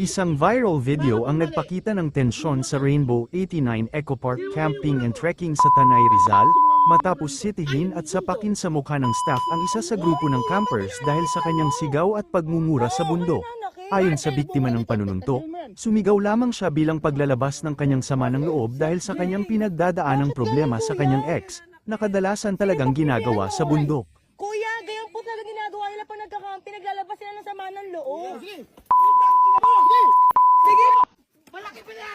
Isang viral video ang nagpakita ng tensyon sa Rainbow 89 Eco Park Camping and Trekking sa Tanay Rizal, matapos sitihin at sapakin sa mukha ng staff ang isa sa grupo ng campers dahil sa kanyang sigaw at pagmumura sa bundok. Ayon sa biktima ng panununtok, sumigaw lamang siya bilang paglalabas ng kanyang sama ng loob dahil sa kanyang pinagdadaanang problema sa kanyang ex, na kadalasan talagang ginagawa sa bundok. Pag nagkakampi. Naglalabas sila ng sama ng loob.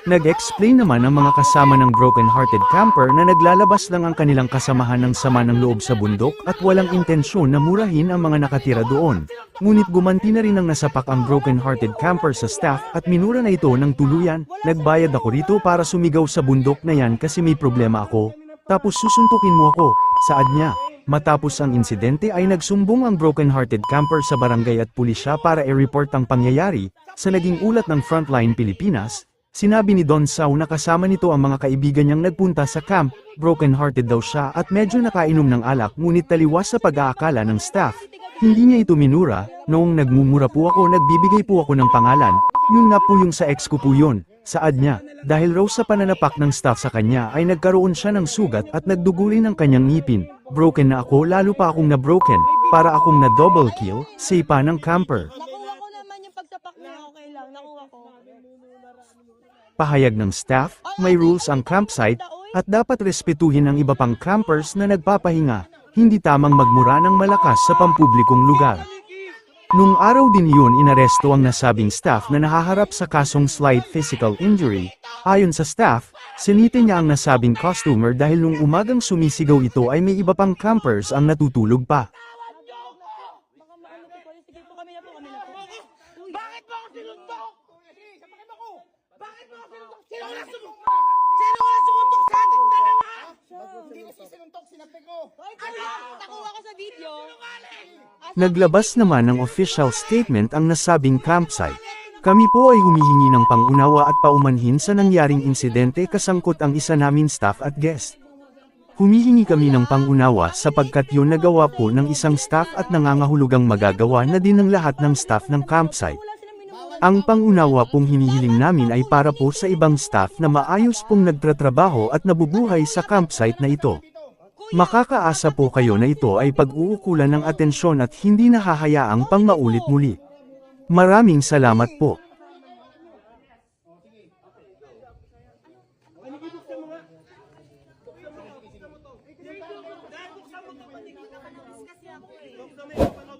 Nag-explain naman ang mga kasama ng broken-hearted camper na naglalabas lang ang kanilang kasamahan ng sama ng loob sa bundok at walang intensyon na murahin ang mga nakatira doon. Ngunit gumanti na rin ang nasapak ang broken-hearted camper sa staff at minura na ito ng tuluyan. Nagbayad ako rito para sumigaw sa bundok na yan kasi may problema ako. Tapos susuntukin mo ako, saad niya. Matapos ang insidente ay nagsumbong ang broken-hearted camper sa barangay at pulisya para i-report ang pangyayari. Sa naging ulat ng Frontline Pilipinas, sinabi ni Don Sau na kasama nito ang mga kaibigan niyang nagpunta sa camp, broken-hearted daw siya at medyo nakainom ng alak ngunit taliwas sa pag-aakala ng staff. Hindi niya ito minura, noong nagmumura po ako nagbibigay po ako ng pangalan, yun na po yung sa ex ko po yun. Saad niya, dahil raw sa pananapak ng staff sa kanya ay nagkaroon siya ng sugat at nagduguli ng kanyang ngipin. Broken na ako lalo pa akong na broken, para akong na double kill, say pa ng camper. Nakuha ko naman yung pagsapak niya. Okay lang, nakuha ko. Pahayag ng staff, may rules ang campsite, at dapat respetuhin ang iba pang campers na nagpapahinga, hindi tamang magmura ng malakas sa pampublikong lugar. Nung araw din yun inaresto ang nasabing staff na nahaharap sa kasong slight physical injury. Ayon sa staff, sinite niya ang nasabing customer dahil nung umagang sumisigaw ito ay may iba pang campers ang natutulog pa. Bakit mo ako sinuntok? Bakit mo ako sinuntok? Sino wala sumuntok? Sino wala sumuntok sa dalawa? Hindi kasi sinuntok, sinabi ko. Ay, kuya, nakuha sa video. Naglabas naman ng official statement ang nasabing campsite. Kami po ay humihingi ng pangunawa at paumanhin sa nangyaring insidente kasangkot ang isa namin staff at guest. Humihingi kami ng pangunawa sapagkat yun nagawa po ng isang staff at nangangahulugang magagawa na din ng lahat ng staff ng campsite. Ang pangunawa pong hinihiling namin ay para po sa ibang staff na maayos pong nagtratrabaho at nabubuhay sa campsite na ito. Makakaasa po kayo na ito ay pag-uukulan ng atensyon at hindi nahahayaang pang maulit muli. Maraming salamat po. Buksan mo.